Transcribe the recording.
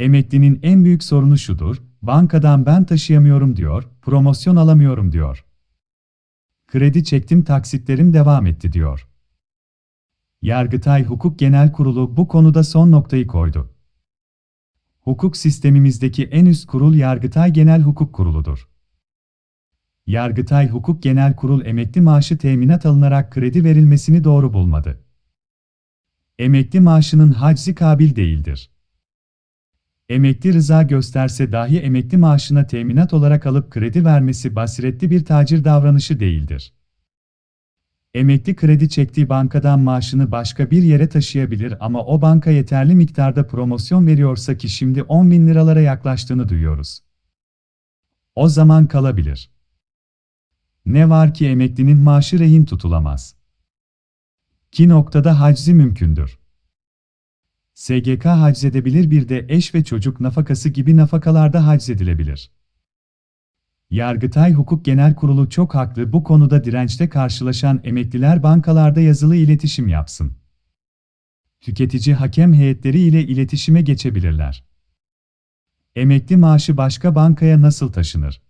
Emeklinin en büyük sorunu şudur, bankadan ben taşıyamıyorum diyor, promosyon alamıyorum diyor. Kredi çektim taksitlerim devam etti diyor. Yargıtay Hukuk Genel Kurulu bu konuda son noktayı koydu. Hukuk sistemimizdeki en üst kurul Yargıtay Genel Hukuk Kurulu'dur. Yargıtay Hukuk Genel Kurul emekli maaşı teminat alınarak kredi verilmesini doğru bulmadı. Emekli maaşının haczi kabil değildir. Emekli rıza gösterse dahi emekli maaşına teminat olarak alıp kredi vermesi basiretli bir tacir davranışı değildir. Emekli kredi çektiği bankadan maaşını başka bir yere taşıyabilir ama o banka yeterli miktarda promosyon veriyorsa ki şimdi 10 bin liralara yaklaştığını duyuyoruz. O zaman kalabilir. Ne var ki emeklinin maaşı rehin tutulamaz. Ki noktada haczi mümkündür. SGK haczedebilir bir de eş ve çocuk nafakası gibi nafakalarda haczedilebilir. Yargıtay Hukuk Genel Kurulu çok haklı bu konuda dirençte karşılaşan emekliler bankalarda yazılı iletişim yapsın. Tüketici hakem heyetleri ile iletişime geçebilirler. Emekli maaşı başka bankaya nasıl taşınır?